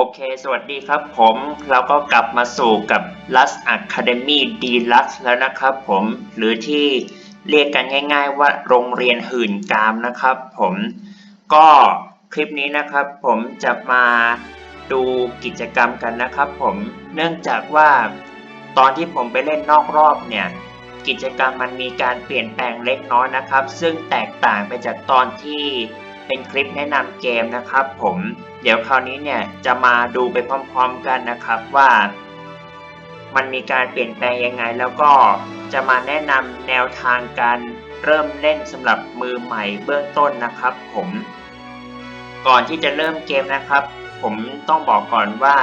โอเค สวัสดีครับผม เราก็กลับมาสู่กับ Lust Academy Deluxe แล้วนะครับผม หรือที่เรียกกันง่าย ๆ ว่าโรงเรียนหื่นกามนะครับผม ก็คลิปนี้นะครับผมจะมาดูกิจกรรมกันนะครับผม เนื่องจากว่าตอนที่ผมไปเล่นนอกรอบเนี่ย กิจกรรมมันมีการเปลี่ยนแปลงเล็กน้อยนะครับ ซึ่งแตกต่างไปจากตอนที่ เป็นคลิปแนะนำเกมนะครับ ผมเดี๋ยวคราวนี้เนี่ยจะมาดูไปพร้อมๆกันนะครับว่า มันมีการเปลี่ยนแปลงยังไง แล้วก็จะมาแนะนำแนวทางการเริ่มเล่นสำหรับมือใหม่เบื้องต้นนะครับ ผม ก่อนที่จะเริ่มเกมนะครับ ผมต้องบอกก่อนว่า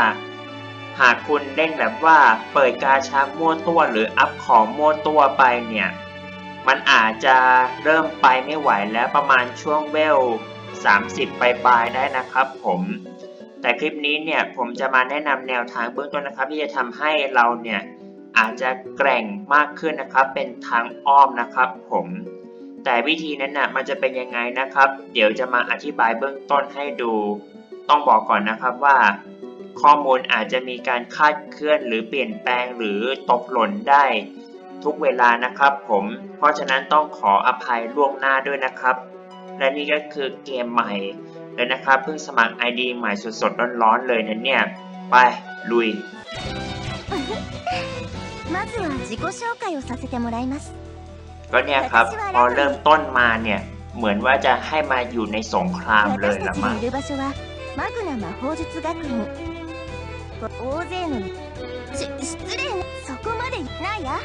หากคุณเล่นแบบว่าเปิดกาชามั่วตัวหรืออัพของมั่วตัวไปเนี่ยมันอาจจะเริ่มไปไม่ไหวแล้วประมาณช่วงเวล 30 ปลายๆได้นะครับผมแต่คลิปนี้เนี่ยผมจะมาแนะนำแนวทางเบื้องต้นนะครับ ที่จะทำให้เราเนี่ยอาจจะแกร่งมากขึ้นนะครับ เป็นทางอ้อมนะครับ ผม แต่วิธีนั้นนะมันจะเป็นยังไงนะครับ เดี๋ยวจะมาอธิบายเบื้องต้นให้ดู ต้องบอกก่อนนะครับว่า ข้อมูลอาจจะมีการคาดเคลื่อนหรือเปลี่ยนแปลงหรือตกหล่นได้ทุกเวลานะครับ ผม เพราะฉะนั้นต้องขออภัยล่วงหน้าด้วยนะครับ และนี่ก็คือเกมใหม่เลยนะครับเพิ่งสมัคร ID ใหม่สดๆร้อนๆเลยนะเนี่ย ไป ลุย まずは自己紹介をさせてもらいます ก็เนี่ยครับ พอเริ่มต้นมาเนี่ย เหมือนว่าจะให้มาอยู่ในสงครามเลย 私た ละ ち มั้ が ง いる場所はマグナ魔法術学院大勢のし失礼なそこまでないやあ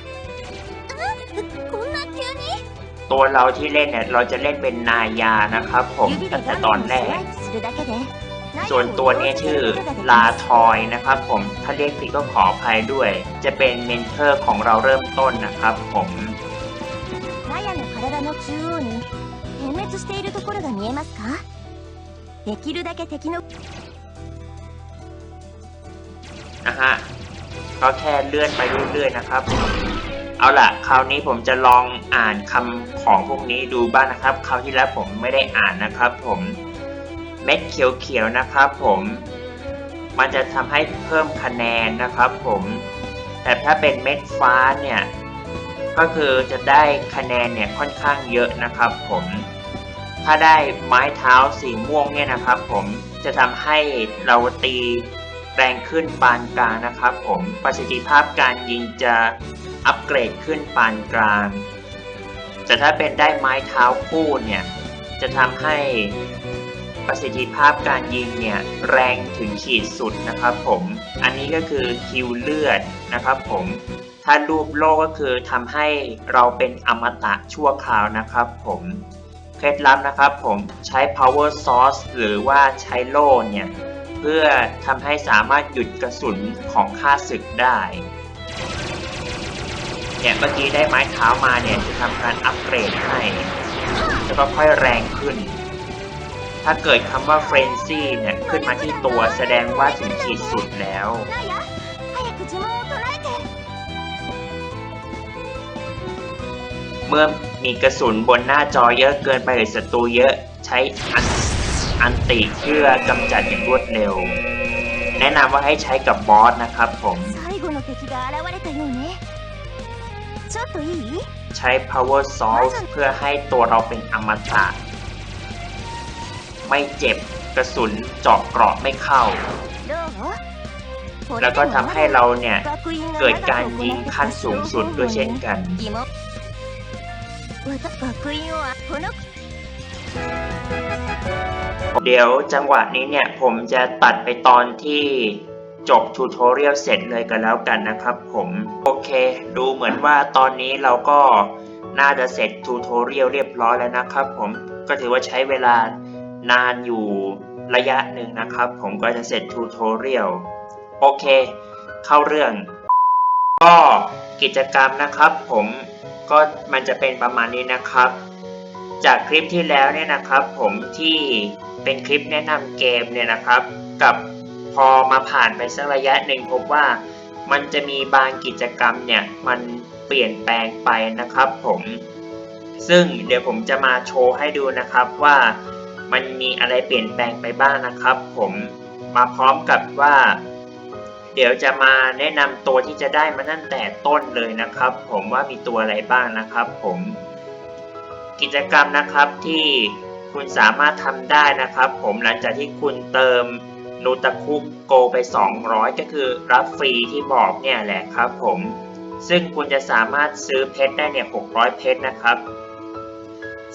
こんな急に ตัวเราที่เล่นเนี่ยเราจะเล่นเป็นนายานะครับ ผมตั้งแต่ตอนแรก ส่วนตัวนี้ชื่อลาทอยนะครับผมถ้าเรียกผิดก็ขออภัยด้วย จะเป็นเมนเทอร์ของเราเริ่มต้นนะครับผมนะฮะก็แค่เลื่อนไปเรื่อยๆนะครับ เอาล่ะ คราวนี้ผมจะลองอ่านคำของพวกนี้ดูบ้างนะครับ คราวที่แล้วผมไม่ได้อ่านนะครับ ผมเม็ดเขียวๆนะครับ ผม มันจะทำให้เพิ่มคะแนนนะครับ ผม แต่ถ้าเป็นเม็ดฟ้าเนี่ย ก็คือจะได้คะแนนเนี่ยค่อนข้างเยอะนะครับ ผม ถ้าได้ไม้เท้าสีม่วงเนี่ยนะครับ ผมจะทำให้เราตีแรงขึ้นปานกลางนะครับ ผมประสิทธิภาพการยิงจะ อัปเกรดขึ้นปานกลาง แต่ถ้าเป็นได้ไม้เท้าคู่เนี่ย จะทำให้ประสิทธิภาพการยิงเนี่ยแรงถึงขีดสุดนะครับผม อันนี้ก็คือคิวเลือดนะครับผม ถ้ารูปโลกก็คือทำให้เราเป็นอมตะชั่วคราวนะครับผม เคล็ดลับนะครับผมใช้ power source หรือว่าใช้โล่เนี่ย เพื่อทำให้สามารถหยุดกระสุนของข้าศึกได้ เนี่ยเมื่อกี้ได้ไม้เท้ามาเนี่ยจะทำการอัปเกรดให้แล้วก็ค่อยแรงขึ้น ถ้าเกิดคำว่าเฟรนซี่เนี่ยขึ้นมาที่ตัวแสดงว่าถึงขีดสุดแล้วเมื่อมีกระสุนบนหน้าจอเยอะเกินไปหรือศัตรูเยอะใช้อันอันติเพื่อกำจัดอย่างรวดเร็ว แนะนำว่าให้ใช้กับบอสนะครับผม ちょっといい ใช้ power source เพื่อให้ตัวเราเป็นอมตะ ไม่เจ็บกระสุนเจาะเกราะไม่เข้า どう แล้วก็ทำให้เราเนี่ย 学院が เกิดการยิงขั้นสูงสุดด้วยเช่นกัน 疑問私学院をこの เดี๋ยวจังหวะนี้เนี่ยผมจะตัดไปตอนที่ จบทูทอเรียลเสร็จเลยกันแล้วกันนะครับผมโอเค ดูเหมือนว่าตอนนี้เราก็น่าจะเสร็จทูทอเรียลเรียบร้อยแล้วนะครับผมก็ถือว่าใช้เวลานานอยู่ระยะหนึ่งนะครับ ผมก็จะเสร็จทูทอเรียลโอเค เข้าเรื่อง ก็กิจกรรมนะครับ ผมก็มันจะเป็นประมาณนี้นะครับ จากคลิปที่แล้วเนี่ยนะครับ ผมที่เป็นคลิปแนะนำเกมเนี่ยนะครับ กับ พอมาผ่านไปสักระยะหนึ่งพบว่ามันจะมีบางกิจกรรมเนี่ยมันเปลี่ยนแปลงไปนะครับผม ซึ่งเดี๋ยวผมจะมาโชว์ให้ดูนะครับว่ามันมีอะไรเปลี่ยนแปลงไปบ้างนะครับ ผมมาพร้อมกับว่า เดี๋ยวจะมาแนะนำตัวที่จะได้มาตั้งแต่ต้นเลยนะครับ ผมว่ามีตัวอะไรบ้างนะครับ ผมกิจกรรมนะครับที่คุณสามารถทำได้นะครับ ผมหลังจากที่คุณเติม นูตะคุโกไป 200 ก็คือรับฟรีที่บอกเนี่ยแหละครับผม ซึ่งคุณจะสามารถซื้อเพชรได้เนี่ย 600 เพชรนะครับ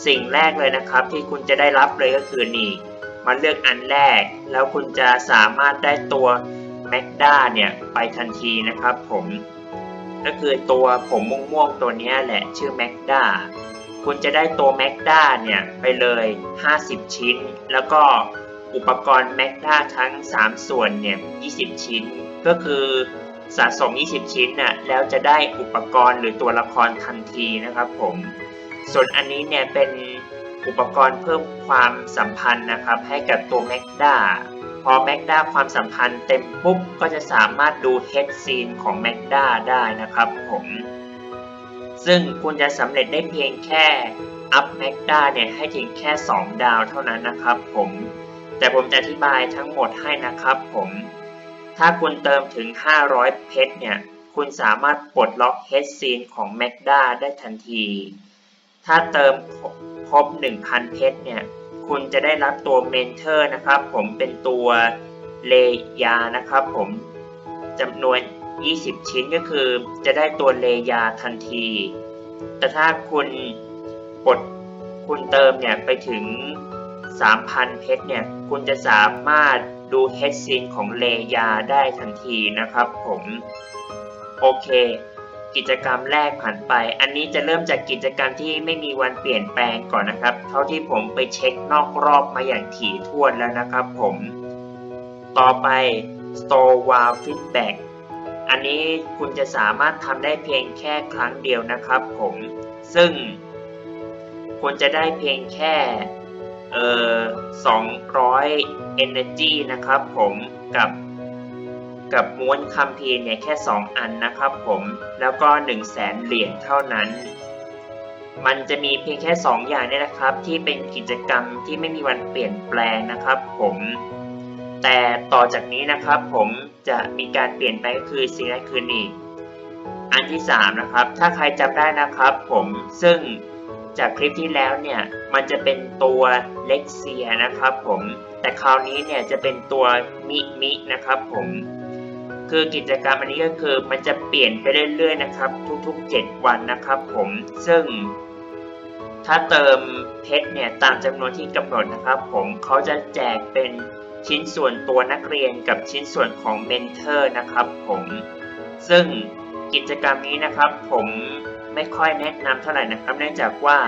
สิ่งแรกเลยนะครับที่คุณจะได้รับเลยก็คือนี่ มาเลือกอันแรก แล้วคุณจะสามารถได้ตัวแมกด้าเนี่ย ไปทันทีนะครับผม ก็คือตัวผมม่วงๆตัวเนี้ยแหละชื่อแมกด้าคุณจะได้ตัวแมกด้าเนี่ย ไปเลย 50 ชิ้น แล้วก็ อุปกรณ์แมกดาทั้ง 3 ส่วนเนี่ย 20 ชิ้น ก็คือสะสม 20 ชิ้นน่ะแล้วจะได้อุปกรณ์หรือตัวละครทันทีนะครับผม ส่วนอันนี้เนี่ยเป็นอุปกรณ์เพิ่มความสัมพันธ์นะครับ ให้กับตัวแมกดาพอแมกดาความสัมพันธ์เต็มปุ๊บ ก็จะสามารถดูเฮดซีนของแมกดาได้นะครับผม ซึ่งคุณจะสำเร็จได้เพียงแค่อัพแมกด้าเนี่ยให้ถึงแค่ 2 ดาวเท่านั้นนะครับผม แต่ผมจะอธิบายทั้งหมดให้นะครับผม ถ้าคุณเติมถึง 500 เพชรเนี่ย คุณสามารถปลดล็อกเฮดซีนของแมกดาได้ทันที ถ้าเติมครบ 1,000 เพชรเนี่ย คุณจะได้รับตัวเมนเทอร์นะครับผมเป็นตัวเลยานะครับผมจำนวน 20 ชิ้นก็คือจะได้ตัวเลยาทันที แต่ถ้าคุณกดคุณเติมเนี่ยไปถึง 3,000 เพชรเนี่ย คุณจะสามารถดูเฮดซีนของเลยาได้ทันทีนะครับผม โอเค กิจกรรมแรกผ่านไป อันนี้จะเริ่มจากกิจกรรมที่ไม่มีวันเปลี่ยนแปลงก่อนนะครับ เท่าที่ผมไปเช็คนอกรอบมาอย่างถี่ถ้วนแล้วนะครับผม ต่อไป Store Wow Feedback อันนี้คุณจะสามารถทำได้เพียงแค่ครั้งเดียวนะครับผม ซึ่งคุณจะได้เพียงแค่ เอ่อ200 energy นะครับผมกับกับม้วนคัมภีร์เนี่ยแค่ 2 อันนะครับผมแล้วก็ 1 0 0 0 0แสนเหรียญเท่านั้น มันจะมีเพียงแค่ 2 อย่างนี่ยนะครับ ที่เป็นกิจกรรมที่ไม่มีวันเปลี่ยนแปลงนะครับผมแต่ต่อจากนี้นะครับผมจะมีการเปลี่ยนไปก็คือสิ่งแรกคือนี่อันที่ 3 นะครับ ถ้าใครจำได้นะครับผมซึ่ง จากคลิปที่แล้วเนี่ยมันจะเป็นตัวเล็กเซียนะครับผมแต่คราวนี้เนี่ยจะเป็นตัวมิมินะครับผมคือกิจกรรมอันนี้ก็คือมันจะเปลี่ยนไปเรื่อยๆนะครับ ทุกๆ 7 วันนะครับผมซึ่งถ้าเติมเพชรเนี่ยตามจำนวนที่กำหนดนะครับ ผมเขาจะแจกเป็นชิ้นส่วนตัวนักเรียนกับชิ้นส่วนของเมนเทอร์นะครับผมซึ่งกิจกรรมนี้นะครับผม ไม่ค่อยแนะนำเท่าไหร่นะครับ เนื่องจากว่า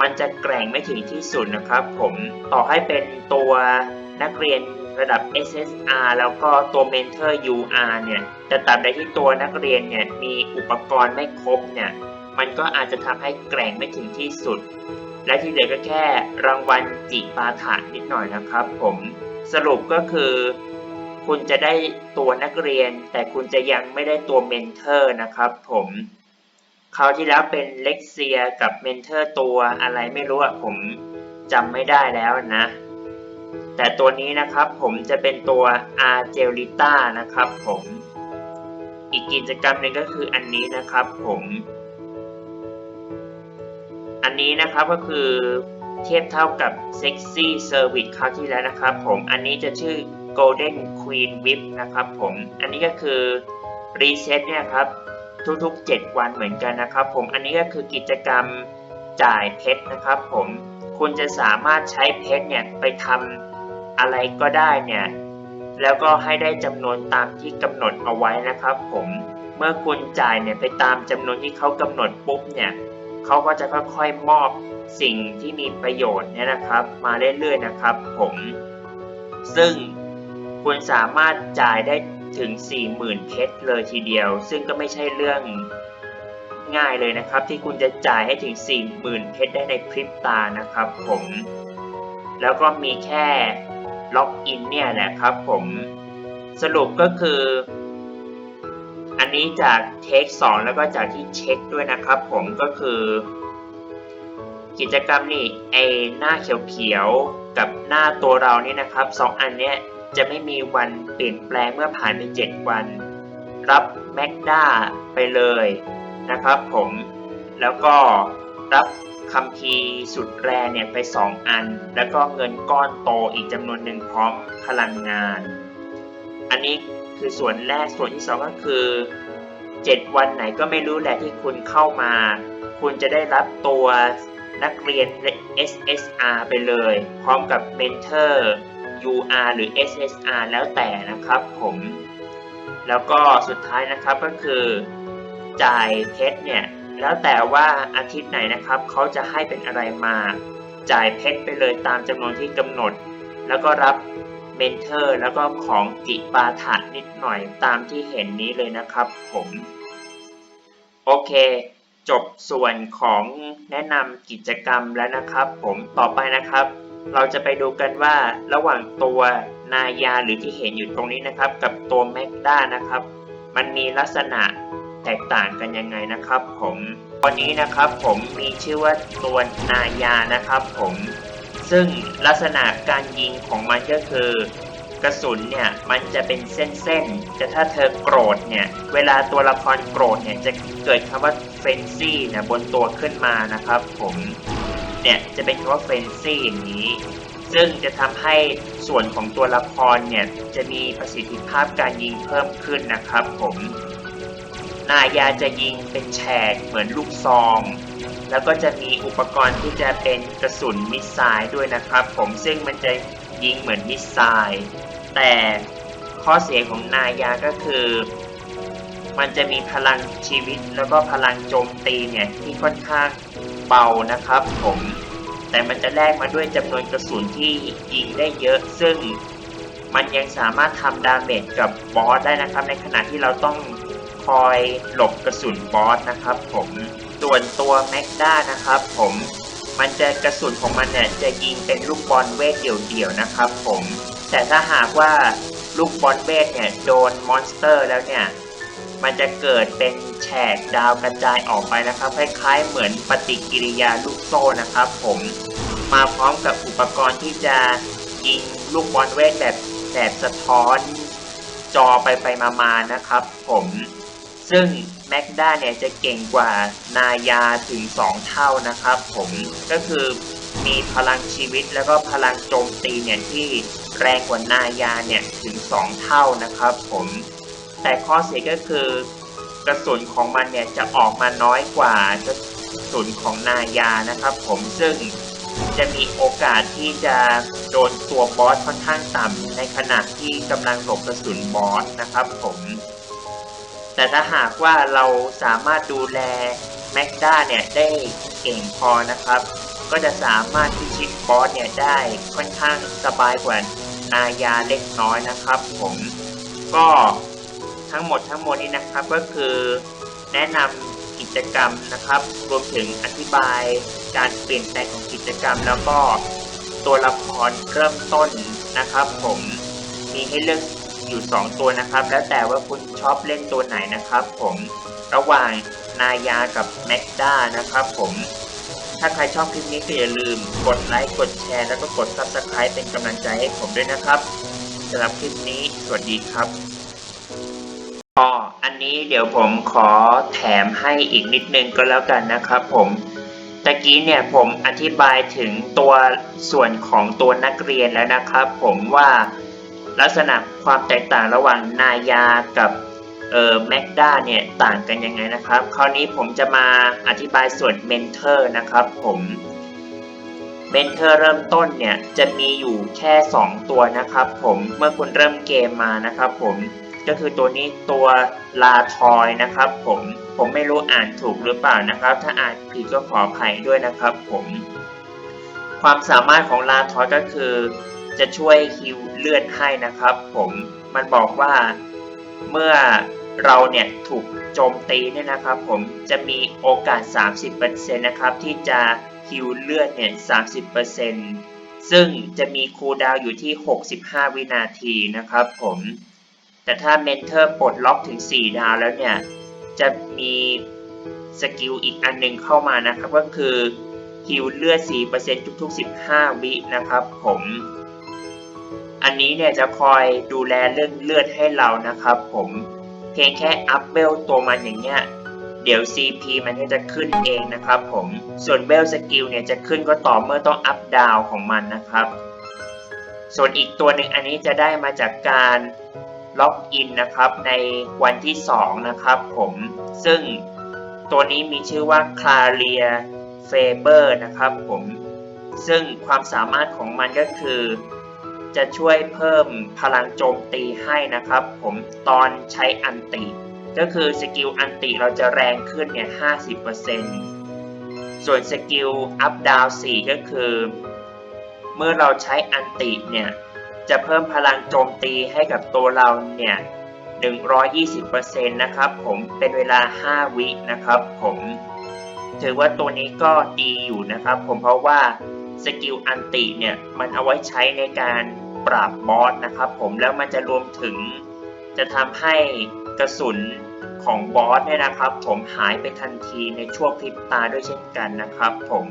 มันจะแกร่งไม่ถึงที่สุดนะครับ ผมต่อให้เป็นตัวนักเรียนระดับ SSR แล้วก็ตัว Mentor UR เนี่ยแต่ตาบใดที่ตัวนักเรียนเนี่ยมีอุปกรณ์ไม่ครบเนี่ยมันก็อาจจะทำให้แกร่งไม่ถึงที่สุด และที่เหลือก็แค่รางวัลจิปาถะนิดหน่อยนะครับ ผมสรุปก็คือ คุณจะได้ตัวนักเรียน แต่คุณจะยังไม่ได้ตัวเมนเทอร์นะครับ ผม คราวที่แล้วเป็นเล็กเซียกับเมนเทอร์ตัวอะไรไม่รู้อะผมจำไม่ได้แล้วนะ แต่ตัวนี้นะครับผมจะเป็นตัวอาร์เจลิต้านะครับผมอีกกิจกรรมหนึ่งก็คืออันนี้นะครับผม อันนี้นะครับก็คือเทียบเท่ากับ Sexy Service คราวที่แล้วนะครับผมอันนี้จะชื่อ Golden Queen Whip นะครับผม อันนี้ก็คือ Reset เนี่ยครับ ทุกๆ 7 วันเหมือนกันนะครับ ผมอันนี้ก็คือกิจกรรมจ่ายเพชรนะครับผมคุณจะสามารถใช้เพชรเนี่ยไปทำอะไรก็ได้เนี่ยแล้วก็ให้ได้จำนวนตามที่กำหนดเอาไว้นะครับ ผมเมื่อคุณจ่ายเนี่ยไปตามจำนวนที่เขากำหนดปุ๊บเนี่ยเขาก็จะค่อยๆมอบสิ่งที่มีประโยชน์เนี่ยนะครับ มาเรื่อยๆนะครับ ผม ซึ่งคุณสามารถจ่ายได้ ถึง 40,000 เพชรเลยทีเดียว ซึ่งก็ไม่ใช่เรื่องง่ายเลยนะครับ ที่คุณจะจ่ายให้ถึง 40,000 เพชรได้ในพริบตานะครับผม แล้วก็มีแค่ล็อกอินเนี่ยแหละครับผม สรุปก็คือ อันนี้จากเทค2แล้วก็จากที่เช็คด้วยนะครับผมก็คือ กิจกรรมนี่ไอหน้าเขียวๆกับหน้าตัวเรานี่นะครับสองอันเนี้ย จะไม่มีวันเปลี่ยนแปลงเมื่อผ่านไป 7 วัน รับแมกด้าไปเลยนะครับผมแล้วก็รับคัมภีร์สุดแรเนี่ยไป 2 อัน แล้วก็เงินก้อนโตอีกจำนวนหนึ่งพร้อมพลังงาน อันนี้คือส่วนแรกส่วนที่ 2 ก็คือ 7 วันไหนก็ไม่รู้แหละที่คุณเข้ามา คุณจะได้รับตัวนักเรียน SSR ไปเลย พร้อมกับเมนเทอร์ UR หรือ SSR แล้วแต่นะครับผม แล้วก็สุดท้ายนะครับก็คือจ่ายเพชรเนี่ยแล้วแต่ว่าอาทิตย์ไหนนะครับเขาจะให้เป็นอะไรมา จ่ายเพชรไปเลยตามจำนวนที่กำหนด แล้วก็รับเมนเทอร์แล้วก็ของจิปาถะนิดหน่อยตามที่เห็นนี้เลยนะครับผม โอเค จบส่วนของแนะนำกิจกรรมแล้วนะครับผมต่อไปนะครับ เราจะไปดูกันว่าระหว่างตัวนายาหรือที่เห็นอยู่ตรงนี้นะครับ กับตัวแมกด้านะครับ มันมีลักษณะแตกต่างกันยังไงนะครับ ผมตัวนี้นะครับผมมีชื่อว่าตัวนายานะครับ ผมซึ่งลักษณะการยิงของมันก็คือกระสุนเนี่ยมันจะเป็นเส้นๆแต่ถ้าเธอโกรธเนี่ย เวลาตัวละครโกรธเนี่ยจะเกิดคำว่าเฟนซี่เนี่ยบนตัวขึ้นมานะครับ ผม เนี่ยจะเป็นคำว่าเฟนซี่อย่างนี้ ซึ่งจะทำให้ส่วนของตัวละครเนี่ยจะมีประสิทธิภาพการยิงเพิ่มขึ้นนะครับผมนายาจะยิงเป็นแฉกเหมือนลูกซอง แล้วก็จะมีอุปกรณ์ที่จะเป็นกระสุนมิสไซล์ด้วยนะครับ ผมซึ่งมันจะยิงเหมือนมิสไซล์แต่ข้อเสียของนายาก็คือ มันจะมีพลังชีวิตแล้วก็พลังโจมตีเนี่ยที่ค่อนข้าง เบานะครับผมแต่มันจะแลกมาด้วยจำนวนกระสุนที่ยิงได้เยอะ ซึ่งมันยังสามารถทำดาเมจกับบอสได้นะครับ ในขณะที่เราต้องคอยหลบกระสุนบอสนะครับผมส่วนตัวแม็กด้านะครับผมมันจะกระสุนของมันเนี่ยจะยิงเป็นลูกบอลเวทเดี่ยวๆนะครับผมแต่ถ้าหากว่าลูกบอลเวทเนี่ยโดนมอนสเตอร์แล้วเนี่ย มันจะเกิดเป็นแฉกดาวกระจายออกไปนะครับคล้ายๆเหมือนปฏิกิริยาลูกโซ่นะครับ ผมมาพร้อมกับอุปกรณ์ที่จะยิงลูกบอลเวทแบบแบบสะท้อนจอไปไปมาๆนะครับ ผมซึ่งแม็กด้าเนี่ยจะเก่งกว่านายาถึง 2 เท่านะครับผมก็คือมีพลังชีวิตแล้วก็พลังโจมตีเนี่ยที่แรงกว่านายาเนี่ยถึง 2 เท่านะครับผม แต่ข้อเสียก็คือกระสุนของมันเนี่ยจะออกมาน้อยกว่ากระสุนของนายานะครับ ผมซึ่งจะมีโอกาสที่จะโดนตัวบอสค่อนข้างต่ำในขณะที่กำลังหลบกระสุนบอสนะครับผม แต่ถ้าหากว่าเราสามารถดูแลแม็กด้าเนี่ยได้เก่งพอนะครับ ก็จะสามารถพิชิตบอสเนี่ยได้ค่อนข้างสบายกว่านายาเล็กน้อยนะครับผมก็ ทั้งหมดทั้งมวลนี้นะครับก็คือแนะนำกิจกรรมนะครับ รวมถึงอธิบายการเปลี่ยนแปลงของกิจกรรม แล้วก็ตัวละครเริ่มต้นนะครับ ผมมีให้เลือกอยู่ 2 ตัวนะครับ แล้วแต่ว่าคุณชอบเล่นตัวไหนนะครับ ผมระหว่างนายากับแม็กด้านะครับ ผมถ้าใครชอบคลิปนี้ก็อย่าลืมกดไลค์กดแชร์แล้วก็กด Subscribe เป็นกำลังใจให้ผมด้วยนะครับสำหรับคลิปนี้ สวัสดีครับ ก็อันนี้เดี๋ยวผมขอแถมให้อีกนิดนึงก็แล้วกันนะครับผมตะกี้เนี่ยผมอธิบายถึงตัวส่วนของตัวนักเรียนแล้วนะครับ ผมว่าลักษณะความแตกต่างระหว่างนายากับเอ่อแมกด้าเนี่ยต่างกันยังไงนะครับ คราวนี้ผมจะมาอธิบายส่วนเมนเทอร์นะครับผมเมนเทอร์เริ่มต้นเนี่ยจะมีอยู่แค่ 2 ตัวนะครับผมเมื่อคุณเริ่มเกมมานะครับผม ก็คือตัวนี้ตัวลาทอยนะครับผมผมไม่รู้อ่านถูกหรือเปล่านะครับ ถ้าอ่านผิดก็ขออภัยด้วยนะครับผมความสามารถของลาทอยก็คือ จะช่วยฮิวเลือดให้นะครับ ผมมันบอกว่าเมื่อเราเนี่ยถูกโจมตีเนี่ยนะครับ ผมจะมีโอกาส 30%นะครับที่จะฮิวเลือดเนี่ย30%ซึ่งจะมีคูลดาวอยู่ที่ 65 วินาทีนะครับผม แต่ถ้าเมนเทอร์ปลดล็อกถึง 4 ดาวแล้วเนี่ย จะมีสกิลอีกอันหนึงเข้ามานะครับ ก็คือฮิวเลือด 4%ทุกๆ 15 วินะครับผม อันนี้เนี่ยจะคอยดูแลเรื่องเลือดให้เรานะครับ ผมเพียงแค่อัพเวลตัวมันอย่างเงี้ยเดี๋ยว CP มันก็จะขึ้นเองนะครับผม ส่วนเวลสกิลเนี่ยจะขึ้นก็ต่อเมื่อต้องอัพดาวของมันนะครับ ส่วนอีกตัวหนึ่งอันนี้จะได้มาจากการ ล็อกอินนะครับในวันที่ 2 นะครับผมซึ่งตัวนี้มีชื่อว่า c l a r i a Faber นะครับผมซึ่งความสามารถของมันก็คือ จะช่วยเพิ่มพลังโจมตีให้นะครับ ผมตอนใช้อันติ ก็คือสกิลอันติเราจะแรงขึ้นเนี่ย50%ส่วนสกิลอัพดาว4ก็คือ เมื่อเราใช้อันติเนี่ย จะเพิ่มพลังโจมตีให้กับตัวเราเนี่ย 120%นะครับผมเป็นเวลา 5 วินะครับผมถือว่าตัวนี้ก็ดีอยู่นะครับผมเพราะว่าสกิลอันติเนี่ย มันเอาไว้ใช้ในการปราบบอสนะครับผมแล้วมันจะรวมถึงจะทำให้กระสุนของบอสเนี่ยนะครับ ผมหายไปทันทีในช่วงพริบตาด้วยเช่นกันนะครับผม